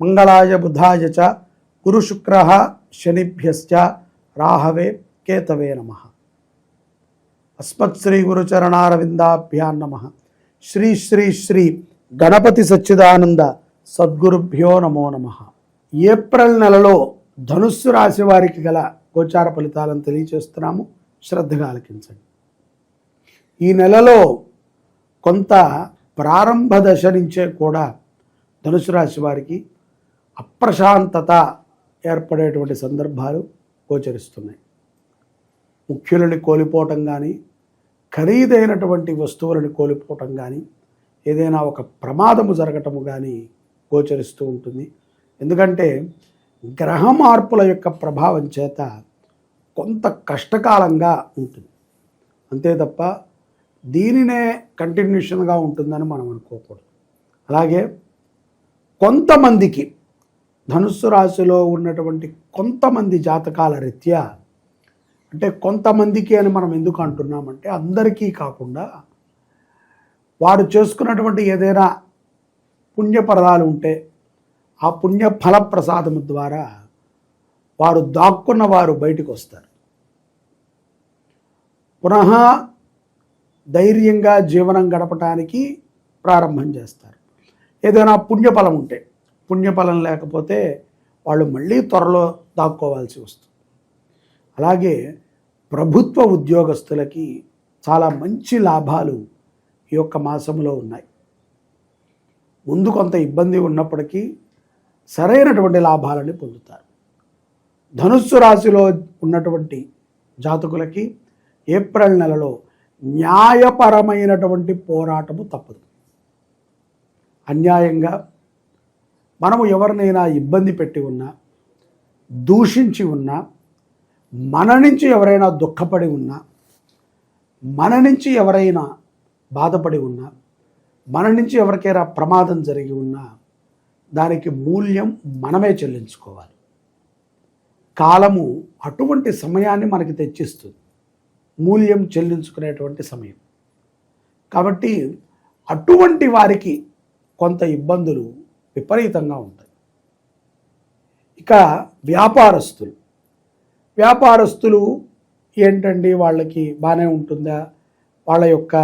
మంగళాయ బుధాయ చ గురుశుక్ర శనిభ్యశ్చ రాహవే కేతవే నమ. అస్మత్ శ్రీ గురుచరణారవిందాభ్యాన్ నమ. శ్రీ శ్రీ శ్రీ గణపతి సచ్చిదానంద సద్గురుభ్యో నమో నమ. ఏప్రిల్ నెలలో ధనుస్సు రాశి వారికి గల గోచార ఫలితాలను తెలియచేస్తున్నాము. శ్రద్ధగా ఆలకించండి. ఈ నెలలో కొంత ప్రారంభ దశ నుంచే కూడా ధనుసు రాశి వారికి అప్రశాంతత ఏర్పడేటువంటి సందర్భాలు గోచరిస్తున్నాయి. ముఖ్యులని కోల్పోవటం కానీ ఖరీదైనటువంటి వస్తువులను కోల్పోవటం కానీ ఏదైనా ఒక ప్రమాదము జరగటము కానీ గోచరిస్తూ ఉంటుంది. ఎందుకంటే గ్రహ మార్పుల యొక్క ప్రభావం చేత కొంత కష్టకాలంగా ఉంటుంది. అంతే తప్ప దీనినే కంటిన్యూషన్గా ఉంటుందని మనం అనుకోకూడదు. అలాగే కొంతమందికి ధనుస్సు రాశిలో ఉన్నటువంటి కొంతమంది జాతకాల రీత్యా అంటే కొంతమందికి అని మనం ఎందుకు అంటున్నామంటే అందరికీ కాకుండా వారు చేసుకున్నటువంటి ఏదైనా పుణ్యపరదాలు ఉంటే ఆ పుణ్య ఫల ప్రసాదము ద్వారా వారు దాక్కున్న వారు బయటకు వస్తారు. పునః ధైర్యంగా జీవనం గడపటానికి ప్రారంభం చేస్తారు. ఏదైనా పుణ్యఫలం ఉంటే పుణ్యఫలం లేకపోతే వాళ్ళు మళ్ళీ త్వరలో దాక్కోవాల్సి వస్తుంది. అలాగే ప్రభుత్వ ఉద్యోగస్తులకి చాలా మంచి లాభాలు ఈ యొక్క మాసంలో ఉన్నాయి. ముందు కొంత ఇబ్బంది ఉన్నప్పటికీ సరైనటువంటి లాభాలని పొందుతారు. ధనుస్సు రాశిలో ఉన్నటువంటి జాతకులకి ఏప్రిల్ నెలలో న్యాయపరమైనటువంటి పోరాటము తప్పదు. అన్యాయంగా మనము ఎవరినైనా ఇబ్బంది పెట్టి ఉన్నా దూషించి ఉన్నా మన నుంచి ఎవరైనా దుఃఖపడి ఉన్నా మన నుంచి ఎవరైనా బాధపడి ఉన్నా మన నుంచి ఎవరికైనా ప్రమాదం జరిగి ఉన్నా దానికి మూల్యం మనమే చెల్లించుకోవాలి. కాలము అటువంటి సమయాన్ని మనకి తెచ్చిస్తుంది. మూల్యం చెల్లించుకునేటువంటి సమయం. కాబట్టి అటువంటి వారికి కొంత ఇబ్బందులు విపరీతంగా ఉంటాయి. ఇక వ్యాపారస్తులు. వ్యాపారస్తులు ఏంటండి? వాళ్ళకి బాగానే ఉంటుందా? వాళ్ళ యొక్క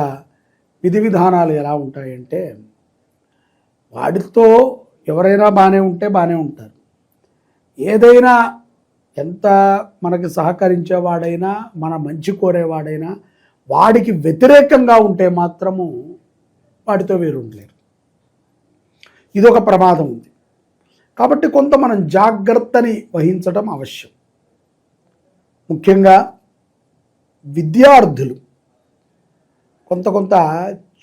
విధి విధానాలు ఎలా ఉంటాయంటే వాటితో ఎవరైనా బాగానే ఉంటే బాగానే ఉంటారు. ఏదైనా ఎంత మనకి సహకరించేవాడైనా మన మంచి కోరేవాడైనా వాడికి వ్యతిరేకంగా ఉంటే మాత్రము వాటితో వేరు ఉండలేరు. ఇది ఒక ప్రమాదం ఉంది. కాబట్టి కొంత మనం జాగ్రత్తని వహించడం అవశ్యం. ముఖ్యంగా విద్యార్థులు కొంత కొంత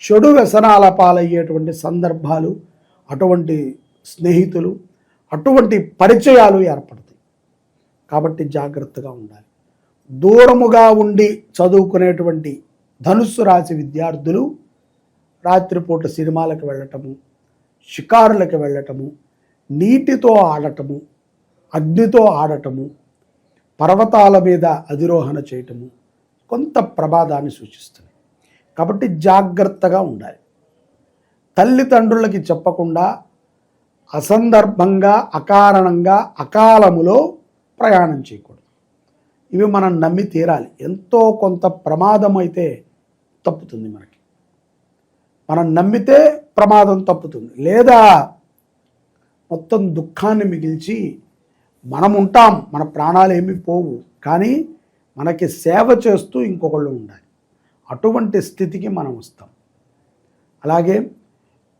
చెడు వ్యసనాల పాలయ్యేటువంటి సందర్భాలు అటువంటి స్నేహితులు అటువంటి పరిచయాలు ఏర్పడతాయి. కాబట్టి జాగ్రత్తగా ఉండాలి. దూరముగా ఉండి చదువుకునేటువంటి ధనుస్సు రాశి విద్యార్థులు రాత్రిపూట సినిమాలకు వెళ్ళటము షికారులకు వెళ్ళటము నీటితో ఆడటము అగ్నితో ఆడటము పర్వతాల మీద అధిరోహణ చేయటము కొంత ప్రమాదాన్ని సూచిస్తుంది. కాబట్టి జాగ్రత్తగా ఉండాలి. తల్లిదండ్రులకి చెప్పకుండా అసందర్భంగా అకారణంగా అకాలములో ప్రయాణం చేయకూడదు. ఇవి మనం నమ్మి తీరాలి. ఎంతో కొంత ప్రమాదం అయితే తప్పుతుంది మనకి. మనం నమ్మితే ప్రమాదం తప్పుతుంది. లేదా మొత్తం దుఃఖాన్ని మిగిల్చి మనం ఉంటాం మన ప్రాణాలు ఏమీ పోవు కానీ మనకి సేవ చేస్తూ ఇంకొకళ్ళు ఉండాలి. అటువంటి స్థితికి మనం వస్తాం. అలాగే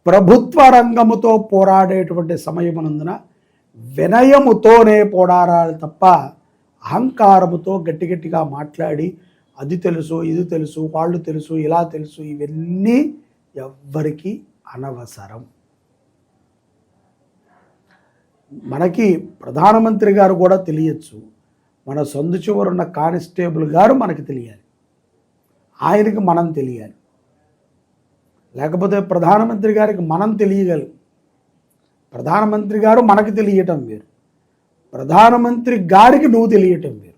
ప్రభుత్వ రంగముతో పోరాడేటువంటి సమయమునందున వినయముతోనే పోరాడాలి తప్ప అహంకారముతో గట్టి గట్టిగా మాట్లాడి అది తెలుసు ఇది తెలుసు వాళ్ళు తెలుసు ఇలా తెలుసు ఇవన్నీ ఎవ్వరికీ అనవసరం. మనకి ప్రధానమంత్రి గారు కూడా తెలియచ్చు. మన సొంత చివరున్న కానిస్టేబుల్ గారు మనకి తెలియాలి. ఆయనకి మనం తెలియాలి. లేకపోతే ప్రధానమంత్రి గారికి మనం తెలియగలం. ప్రధానమంత్రి గారు మనకి తెలియటం వేరు. ప్రధానమంత్రి గారికి నువ్వు తెలియటం వేరు.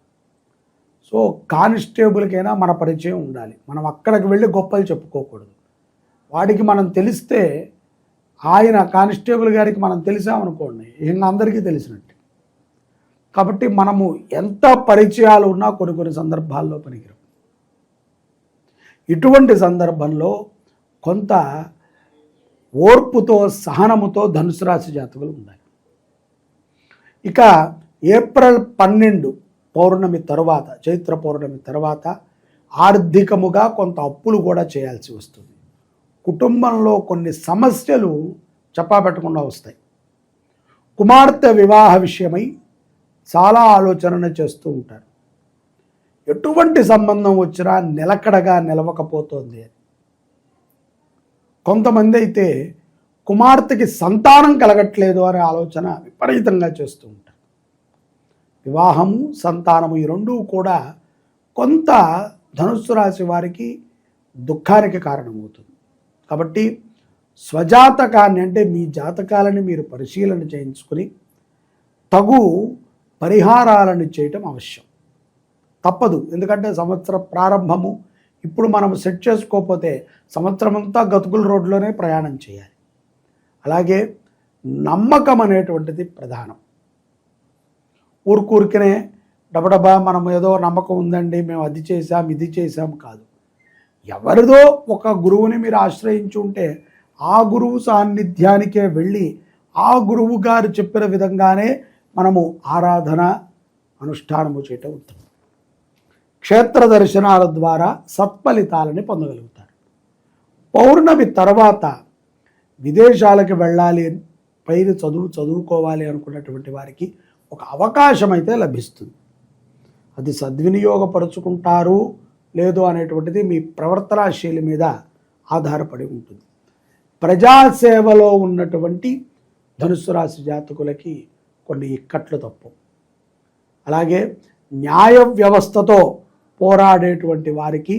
సో కానిస్టేబుల్కైనా మన పరిచయం ఉండాలి. మనం అక్కడికి వెళ్ళి గొప్పలు చెప్పుకోకూడదు. వాడికి మనం తెలిస్తే ఆయన కానిస్టేబుల్ గారికి మనం తెలిసామనుకోండి ఇంకా అందరికీ తెలిసినట్టు. కాబట్టి మనము ఎంత పరిచయాలు ఉన్నా కొన్ని కొన్ని సందర్భాల్లో పనికిరం ఇటువంటి సందర్భంలో కొంత ఓర్పుతో సహనముతో ధనుసు రాశి జాతకులు ఉన్నాయి ఇక ఏప్రిల్ పన్నెండు పౌర్ణమి తరువాత చైత్ర పౌర్ణమి తర్వాత ఆర్థికముగా కొంత అప్పులు కూడా చేయాల్సి వస్తుంది. కుటుంబంలో కొన్ని సమస్యలు చెప్పబెట్టకుండా వస్తాయి. కుమార్తె వివాహ విషయమై చాలా ఆలోచన చేస్తూ ఉంటారు. ఎటువంటి సంబంధం వచ్చినా నిలకడగా నిలవకపోతోంది అని. కొంతమంది అయితే కుమార్తెకి సంతానం కలగట్లేదు అనే ఆలోచన విపరీతంగా చేస్తూ ఉంటారు. వివాహము సంతానము ఈ రెండూ కూడా కొంత ధనుస్సు రాశి వారికి దుఃఖానికి కారణమవుతుంది. కాబట్టి స్వజాతకాన్ని అంటే మీ జాతకాలని మీరు పరిశీలన చేయించుకుని తగు పరిహారాలను చేయటం అవశ్యం. తప్పదు. ఎందుకంటే సంవత్సర ప్రారంభము ఇప్పుడు మనం సెట్ చేసుకోకపోతే సంవత్సరం అంతా గతుకుల రోడ్లోనే ప్రయాణం చేయాలి. అలాగే నమ్మకం అనేటువంటిది ప్రధానం. ఊరుకూరికనే డబడబా మనం ఏదో నమ్మకం ఉందండి మేము అది చేసాం ఇది చేసాం కాదు. ఎవరిదో ఒక గురువుని మీరు ఆశ్రయించి ఉంటే ఆ గురువు సాన్నిధ్యానికే వెళ్ళి ఆ గురువు గారు చెప్పిన విధంగానే మనము ఆరాధన అనుష్ఠానము చేయటం ఉంటుంది. క్షేత్ర దర్శనాల ద్వారా సత్ఫలితాలని పొందగలుగుతారు. పౌర్ణమి తర్వాత విదేశాలకు వెళ్ళాలి పైన చదువు చదువుకోవాలి అనుకున్నటువంటి వారికి ఒక అవకాశం అయితే లభిస్తుంది. అది సద్వినియోగపరుచుకుంటారు. లేదు అనేటువంటిది మీ ప్రవర్తనా శైలి మీద ఆధారపడి ఉంటుంది. ప్రజాసేవలో ఉన్నటువంటి ధనుసు రాశి జాతకులకి కొన్ని ఇక్కట్లు తప్పు. అలాగే న్యాయ వ్యవస్థతో పోరాడేటువంటి వారికి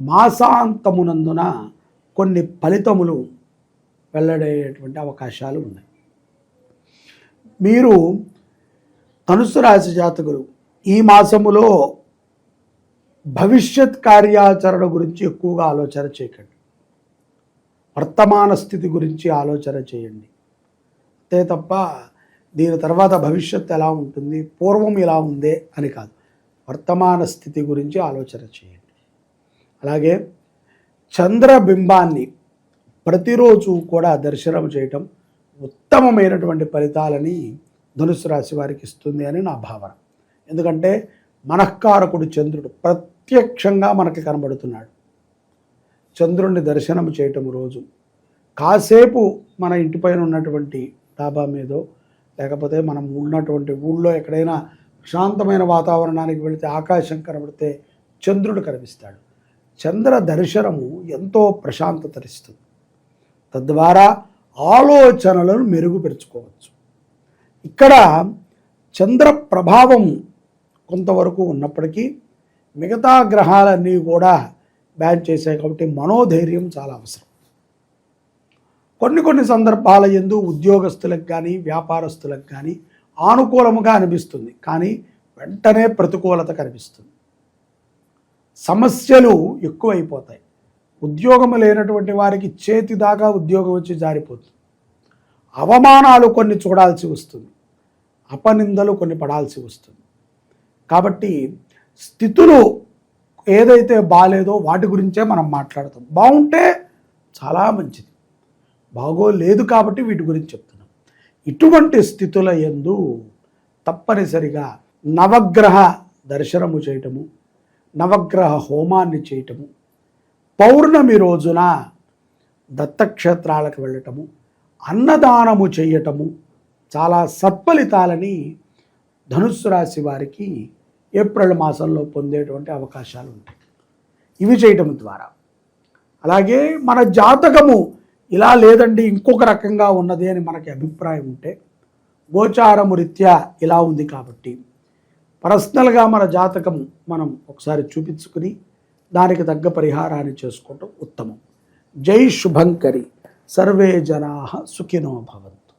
మాసాంతమునందున కొన్ని ఫలితములు వెల్లడయ్యేటువంటి అవకాశాలు ఉన్నాయి. మీరు ధనుసు రాశి జాతకులు ఈ మాసములో భవిష్యత్ కార్యాచరణ గురించి ఎక్కువగా ఆలోచన చేయకండి. వర్తమాన స్థితి గురించి ఆలోచన చేయండి. అంతే తప్ప దీని తర్వాత భవిష్యత్తు ఎలా ఉంటుంది పూర్వం ఎలా ఉందే అని కాదు. వర్తమాన స్థితి గురించి ఆలోచన చేయండి. అలాగే చంద్రబింబాన్ని ప్రతిరోజు కూడా దర్శనం చేయటం ఉత్తమమైనటువంటి ఫలితాలని ధనుసు రాశి వారికి ఇస్తుంది అని నా భావన. ఎందుకంటే మనఃకారకుడు చంద్రుడు ప్రతి ప్రత్యక్షంగా మనకి కనబడుతున్నాడు. చంద్రుణ్ణి దర్శనం చేయటం రోజు. కాసేపు మన ఇంటిపైన ఉన్నటువంటి డాబా మీదో లేకపోతే మనం ఉన్నటువంటి ఊళ్ళో ఎక్కడైనా ప్రశాంతమైన వాతావరణానికి వెళితే ఆకాశం కనబడితే చంద్రుడు కనిపిస్తాడు. చంద్ర దర్శనము ఎంతో ప్రశాంతతరిస్తుంది తద్వారా ఆలోచనలను మెరుగుపరుచుకోవచ్చు. ఇక్కడ చంద్ర ప్రభావం కొంతవరకు ఉన్నప్పటికీ మిగతా గ్రహాలన్నీ కూడా బ్యాన్ చేశాయి కాబట్టి మనోధైర్యం చాలా అవసరం. కొన్ని కొన్ని సందర్భాల ఎందు ఉద్యోగస్తులకు కానీ వ్యాపారస్తులకు కానీ ఆనుకూలముగా అనిపిస్తుంది. కానీ వెంటనే ప్రతికూలత కనిపిస్తుంది. సమస్యలు ఎక్కువైపోతాయి. ఉద్యోగం లేనటువంటి వారికి చేతి దాకా ఉద్యోగం వచ్చి జారిపోతుంది. అవమానాలు కొన్ని చూడాల్సి వస్తుంది. అపనిందలు కొన్ని పడాల్సి వస్తుంది. కాబట్టి స్థితులు ఏదైతే బాగాలేదో వాటి గురించే మనం మాట్లాడతాం. బాగుంటే చాలా మంచిది. బాగోలేదు కాబట్టి వీటి గురించి చెప్తున్నాం. ఇటువంటి స్థితుల ఎందు తప్పనిసరిగా నవగ్రహ దర్శనము చేయటము నవగ్రహ హోమాన్ని చేయటము పౌర్ణమి రోజున దత్తక్షేత్రాలకు వెళ్ళటము అన్నదానము చేయటము చాలా సత్ఫలితాలని ధనుస్సు రాశి వారికి ఏప్రిల్ మాసంలో పొందేటువంటి అవకాశాలు ఉంటాయి. ఇవి చేయటం ద్వారా. అలాగే మన జాతకము ఇలా లేదండి ఇంకొక రకంగా ఉన్నది అని మనకి అభిప్రాయం ఉంటే గోచారము రీత్యా ఇలా ఉంది కాబట్టి పర్సనల్గా మన జాతకం మనం ఒకసారి చూపించుకుని దానికి తగ్గ పరిహారాన్ని చేసుకోవటం ఉత్తమం. జై శుభంకరి. సర్వే జనా సుఖినో భవంతు.